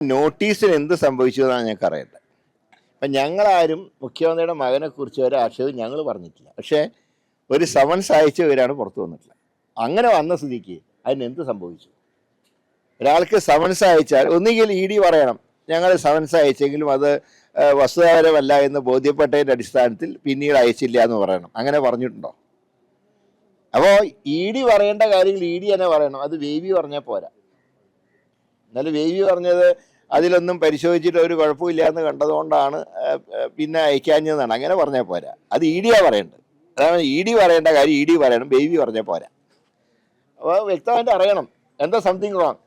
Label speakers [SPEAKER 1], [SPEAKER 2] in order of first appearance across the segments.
[SPEAKER 1] നോട്ടീസിന് എന്ത് സംഭവിച്ചു എന്നാണ് ഞങ്ങൾക്ക് അറിയേണ്ടത്. അപ്പം ഞങ്ങളാരും മുഖ്യമന്ത്രിയുടെ മകനെക്കുറിച്ച് ഒരു ആക്ഷേപം ഞങ്ങൾ പറഞ്ഞിട്ടില്ല. പക്ഷേ ഒരു സമൻസ് അയച്ചവരാണ് പുറത്തു വന്നിട്ടുള്ളത്. അങ്ങനെ വന്ന സ്ഥിതിക്ക് അതിന് എന്ത് സംഭവിച്ചു? ഒരാൾക്ക് സമൻസ് അയച്ചാൽ ഒന്നുകിൽ ഇ ഡി പറയണം ഞങ്ങൾ സമൻസ് അയച്ചെങ്കിലും അത് വസ്തുതാപരമല്ല എന്ന് ബോധ്യപ്പെട്ടതിന്റെ അടിസ്ഥാനത്തിൽ പിന്നീട് അയച്ചില്ല എന്ന് പറയണം. അങ്ങനെ പറഞ്ഞിട്ടുണ്ടോ? അപ്പോൾ ഇ ഡി പറയേണ്ട കാര്യങ്ങൾ ഇ ഡി തന്നെ പറയണം. അത് വേവി പറഞ്ഞാൽ പോരാ. എന്നാലും വേവി പറഞ്ഞത് അതിലൊന്നും പരിശോധിച്ചിട്ട് ഒരു കുഴപ്പമില്ല എന്ന് കണ്ടതുകൊണ്ടാണ് പിന്നെ അയക്കാഞ്ഞതെന്നാണ്. അങ്ങനെ പറഞ്ഞാൽ പോരാ. അത് ഇ ഡിയാണ് പറയേണ്ടത്. അതാണ് ഇ ഡി പറയേണ്ട കാര്യം ഇ ഡി പറയണം ബേബി പറഞ്ഞാൽ പോരാ. അപ്പോൾ വ്യക്തമായിട്ട് അറിയണം. എന്താ സംതിങ് റോങ്?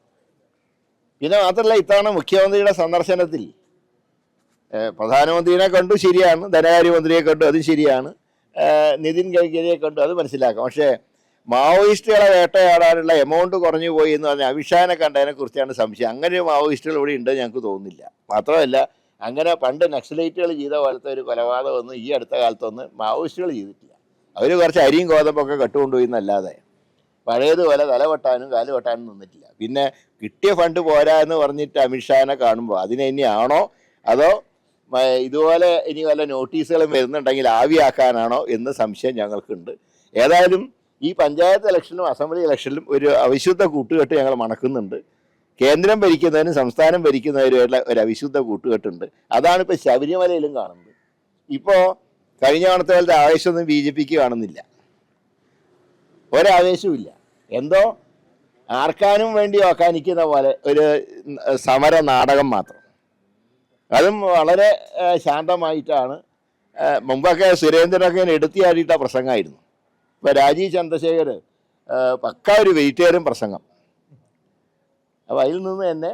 [SPEAKER 1] പിന്നെ മാത്രമല്ല ഇത്തവണ മുഖ്യമന്ത്രിയുടെ സന്ദർശനത്തിൽ പ്രധാനമന്ത്രിയെ കണ്ടു ശരിയാണ് ധനകാര്യമന്ത്രിയെ കണ്ടു അതും ശരിയാണ് നിതിൻ ഗഡ്കരിയെ കണ്ടു അത് മനസ്സിലാക്കാം. പക്ഷേ മാവോയിസ്റ്റുകളെ വേട്ടയാടാനുള്ള എമൗണ്ട് കുറഞ്ഞു പോയി എന്ന് പറഞ്ഞാൽ അവിഷാനെ കണ്ടതിനെ കുറിച്ചാണ് സംശയം. അങ്ങനെ മാവോയിസ്റ്റുകൾ ഇവിടെ ഉണ്ട് ഞങ്ങൾക്ക് തോന്നുന്നില്ല. മാത്രമല്ല അങ്ങനെ പണ്ട് നക്സലൈറ്റുകൾ ചെയ്ത പോലത്തെ ഒരു കൊലപാതകമൊന്നും ഈ അടുത്ത കാലത്തൊന്നും മാവോയിസ്റ്റുകൾ ചെയ്തിട്ടില്ല. അവർ കുറച്ച് അരിയും ഗോതമ്പൊക്കെ കട്ടുകൊണ്ടുപോയി എന്നല്ലാതെ പഴയതുപോലെ തല വെട്ടാനും കാൽ വെട്ടാനും നിന്നിട്ടില്ല. പിന്നെ കിട്ടിയ ഫണ്ട് പോരാ എന്ന് പറഞ്ഞിട്ട് അമിത്ഷാനെ കാണുമ്പോൾ അതിനെ ഇനിയാണോ അതോ ഇതുപോലെ ഇനി വല്ല നോട്ടീസുകളും വരുന്നുണ്ടെങ്കിൽ ആവിയാക്കാനാണോ എന്ന് സംശയം ഞങ്ങൾക്കുണ്ട്. ഏതായാലും ഈ പഞ്ചായത്ത് ഇലക്ഷനിലും അസംബ്ലി ഇലക്ഷനിലും ഒരു അവിശുദ്ധ കൂട്ടുകെട്ട് ഞങ്ങൾ മണക്കുന്നുണ്ട്. കേന്ദ്രം ഭരിക്കുന്നതിനും സംസ്ഥാനം ഭരിക്കുന്നതിനുമായിട്ടുള്ള ഒരു അവിശുദ്ധ കൂട്ടുകെട്ടുണ്ട്. അതാണ് ഇപ്പോൾ ശബരിമലയിലും കാണുന്നത്. ഇപ്പോൾ കഴിഞ്ഞ തവണത്തെ പോലത്തെ ആവേശമൊന്നും ബി ജെ പിക്ക് കാണുന്നില്ല. ഒരാവേശവും എന്തോ? ആർക്കാനും വേണ്ടി ഓക്കാനിക്കുന്ന പോലെ ഒരു സമര നാടകം മാത്രം. അതും വളരെ ശാന്തമായിട്ടാണ്. മുമ്പൊക്കെ സുരേന്ദ്രനൊക്കെ എടുത്തിയാടിയിട്ട പ്രസംഗമായിരുന്നു. ഇപ്പോൾ രാജീവ് ചന്ദ്രശേഖർ പക്ക ഒരു വെജിറ്റേറിയൻ പ്രസംഗം. അപ്പോൾ അതിൽ നിന്ന് തന്നെ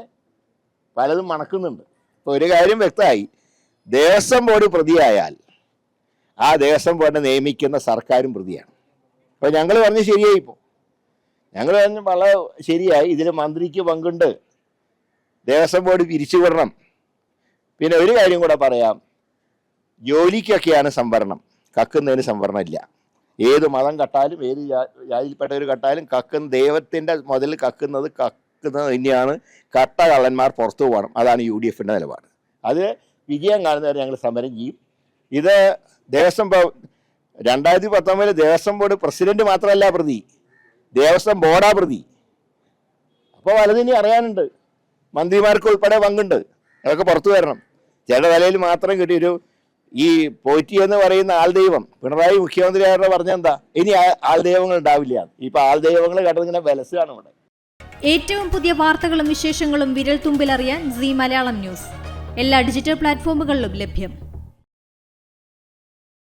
[SPEAKER 1] പലതും മണക്കുന്നുണ്ട്. ഇപ്പോൾ ഒരു കാര്യം വ്യക്തമായി. ദേവസ്വം ബോർഡ് പ്രതിയായാൽ ആ ദേവസ്വം ബോർഡിനെ നിയമിക്കുന്ന സർക്കാരും പ്രതിയാണ്. അപ്പോൾ ഞങ്ങൾ പറഞ്ഞ് ശരിയായി ഇപ്പോൾ ഞങ്ങൾ പറഞ്ഞ് വളരെ ശരിയായി. ഇതിൽ മന്ത്രിക്ക് പങ്കുണ്ട്. ദേവസ്വം ബോർഡ് പിരിച്ചുവിടണം. പിന്നെ ഒരു കാര്യം കൂടെ പറയാം. ജോലിക്കൊക്കെയാണ് സംവരണം. കക്കുന്നതിന് സംവരണം ഇല്ല ഏത് മതം കട്ടാലും ഏത് ജാതിയിൽപ്പെട്ടവർ കട്ടാലും കക്കുന്ന ദൈവത്തിന്റെ മുതൽ കക്കുന്നത് കക്കുന്നത് തന്നെയാണ് കട്ട കള്ളന്മാർ പുറത്തു പോകണം. അതാണ് യു ഡി എഫിന്റെ നിലപാട്. അത് വിജയം കാണുന്നവരെ ഞങ്ങൾ സമരം ചെയ്യും. ഇത് ദേവസ്വം രണ്ടായിരത്തി പത്തൊമ്പതിൽ ദേവസ്വം ബോർഡ് പ്രസിഡന്റ് മാത്രമല്ല പ്രതി. ദേവസ്വം ബോർഡാ പ്രതി. അപ്പോൾ വലതിനി അറിയാനുണ്ട്. മന്ത്രിമാർക്ക് ഉൾപ്പെടെ പങ്കുണ്ട്. അതൊക്കെ പുറത്തു വരണം. ചില തലയിൽ മാത്രം കിട്ടിയൊരു ഈ പോറ്റി എന്ന് പറയുന്ന ആൾ ദൈവം പിണറായി മുഖ്യമന്ത്രിയാരുടെ പറഞ്ഞെന്താ ഇനി ആൾദൈവങ്ങൾ ആൾ ദൈവങ്ങൾ ഉണ്ടാവില്ല. ഇപ്പൊ ആൾ ദൈവങ്ങൾ കണ്ടതിങ്ങനെ വിലസാണ് ഇവിടെ.
[SPEAKER 2] ഏറ്റവും പുതിയ വാർത്തകളും വിശേഷങ്ങളും വിരൽ തുമ്പിലറിയാൻ സി മലയാളം ന്യൂസ്. എല്ലാ ഡിജിറ്റൽ പ്ലാറ്റ്ഫോമുകളിലും ലഭ്യം.